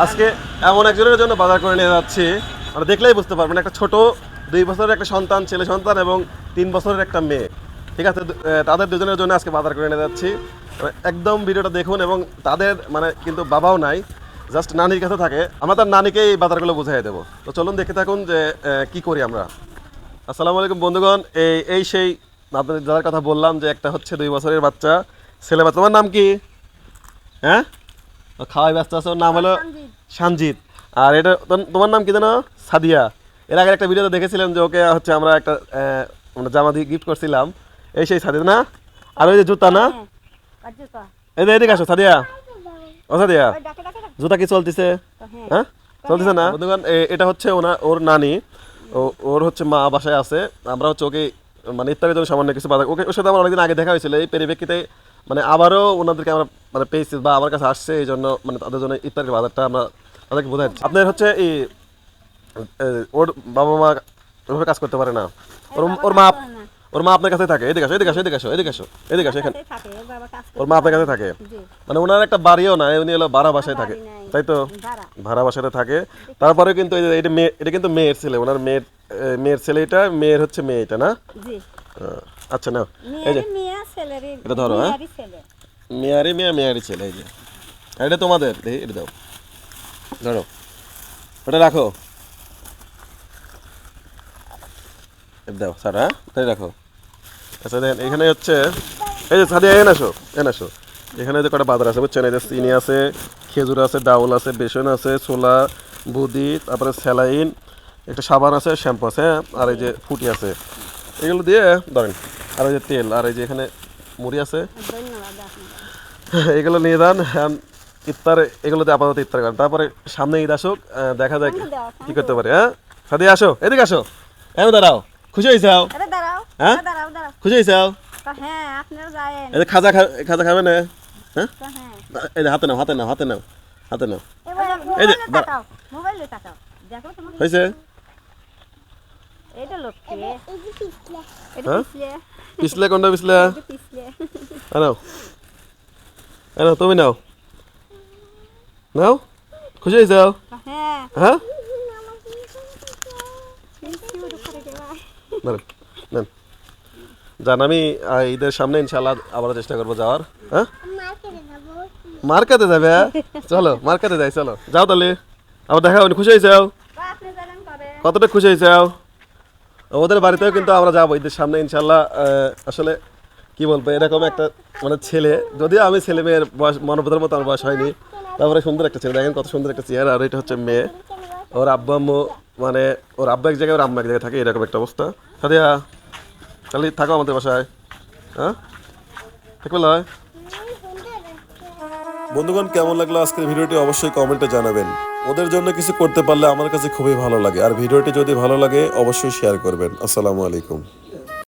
আজকে এমন একজনের জন্য বাজার করে নিয়ে যাচ্ছি। মানে দেখলেই বুঝতে পারবেন, একটা ছোট দুই বছরের একটা সন্তান, ছেলে সন্তান এবং তিন বছরের একটা মেয়ে। ঠিক আছে? তাদের দুজনের জন্য আজকে বাজার করে নিয়ে যাচ্ছি। একদম ভিডিওটা দেখুন এবং তাদের মানে কিন্তু বাবাও নাই, জাস্ট নানির কাছে থাকে। আমরা তার নানিকে এই বাজারগুলো বুঝাই দেবো। তো চলুন দেখে থাকুন যে কি করি আমরা। আসসালামু আলাইকুম বন্ধুগণ, এই এই সেই আপনাদের যার কথা বললাম যে একটা হচ্ছে দুই বছরের বাচ্চা, ছেলে বাচ্চা। তোমার নাম কি? হ্যাঁ? খাওয়াই ব্যস্ত আছে ওর নাম হলো সানজিৎ। আর এটা তোমার নাম কি জানো সাদিয়া। এর আগে একটা ভিডিওতে দেখেছিলাম যে ওকে হচ্ছে আমরা একটা আমরা জামা দিয়ে গিফট করছিলাম। এই সেই সাদিয়া না? আর ওই যে জুতা না? এই যে এদিকে আসো সাদিয়া। ও সাদিয়া জুতা কি চলতেছে? হ্যাঁ। চলতেছে না? বন্ধুগণ এটা হচ্ছে ওনার ওর নানি। ওর হচ্ছে মা বাসায় আছে। আমরা হচ্ছে ওকে মানে ইত্যাদির জন্য সামান্য কিছু বাজার ওকে ওর সাথে আমার অনেকদিন আগে দেখা হয়েছিল। এই পরিপ্রেক্ষিতে মানে আবারও ওনাদেরকে আমরা মানে পেয়েছি বা আমার কাছে আসছে এই জন্য মানে তাদের জন্য ইত্যাদির বাজারটা আমরা তাদেরকে বোঝাচ্ছি আপনার হচ্ছে এই ওর বাবা মা ওভাবে কাজ করতে পারে না। ওর ওর মা ওর মা আপনার কাছে থাকে। এদিকে আসো এদিকে আসো এদিকে আসো এদিকে আসো এদিকে আসো এখানে। ওর মা আপনার কাছে থাকে। মানে ওনার একটা বাড়িও নাই উনি হলো ভাড়া বাসায় থাকে। তাই তো? ভাড়া। বাসাতে থাকে। তারপরে কিন্তু এই যে এটা মেয়ে এটা কিন্তু মেয়ের ছেলে। ওনার মেয়ের মেয়ের ছেলে এটা মেয়ের হচ্ছে মেয়ে এটা না? জি। আচ্ছা নাও। এই যে। এটা ধরো, হ্যাঁ? মেয়ারি মেয়ে মেয়ারি ছেলে, এই যে। এটা তোমাদের এটা দাও। ধরো। ওটা রাখো। দাও স্যার হ্যাঁ? রাখো। আচ্ছা দেখেন, এখানে হচ্ছে, এই যে সাদিয়া আসো আসো। এখানে যে কটা বাজার আছে, বুঝছেন? এই যে চিনি আছে, খেজুর আছে, ডাউল আছে, বেসন আছে, ছোলা, বুদি, তারপরে স্যালাইন, একটা সাবান আছে, শ্যাম্পু আছে হ্যাঁ? আর এই যে ফুটি আছে। এগুলো দিয়ে ধরেন, আর এই যে তেল, আর এই যে এখানে মুড়ি আছে। এগুলো নিয়ে যান হ্যাঁ, ইফতার এগুলোতে আপাতত ইফতার করেন। তারপরে সামনে ঈদ আসুক দেখা যাক কি করতে পারে হ্যাঁ? সাথে আসো এদিকে আসো। এমন দাঁড়াও খুশি হয়েছে হ্যাঁ? খুশি হয়েছে হ্যাঁ খাজা খাজা খাবে না? হ্যাঁ? হ্যাঁ। এই হাতে নাও হাতে নাও হাতে নাও হাতে নাও। এই যে, হয়েছে? এটা লক্ষ্যে এটা হ্যাঁ? পিছলে। পিছলে কোনটা পিছলে? এটা পিছলে। নাও নাও তুমি নাও। নাও? খুশি হ্যাঁ। হ্যাঁ? নেন নেন। জান আমি আহ, ঈদের সামনে ইনশাল্লাহ আবার চেষ্টা করব যাওয়ার। হ্যাঁ? মার্কেটে যাবে। হ্যাঁ? চলো মার্কেটে যাই চলো। যাও তাহলে। আবার দেখা হয়নি খুশি হয়েছে? কতটা খুশি হয়েছে? ওদের বাড়িতেও কিন্তু আমরা যাব ঈদের সামনে ইনশাল্লাহ আসলে কি বলব, এরকম একটা মানে ছেলে, যদিও আমি ছেলে মেয়ের বয়স মনোবোধের মতো আমার বয়স হয়নি, তারপরে সুন্দর একটা ছেলে, দেখেন কত সুন্দর একটা চেয়ার আর এটা হচ্ছে মেয়ে। ওর আব্বু আম্মু মানে ওর আব্বা এক জায়গায়, ওর আম্মা এক জায়গায় থাকে, এরকম একটা অবস্থা। সাদিয়া তাহলে থাকো আমাদের বাসায় হ্যাঁ? ঠিক বলা বন্ধুগণ, কেমন লাগল আজকের ভিডিওটি? অবশ্যই কমেন্টে জানাবেন। ওদের জন্য কিছু করতে পারলে আমার কাছে খুবই ভালো লাগে। আর ভিডিওটি যদি ভালো লাগে, অবশ্যই শেয়ার করবেন। আসসালামু আলাইকুম।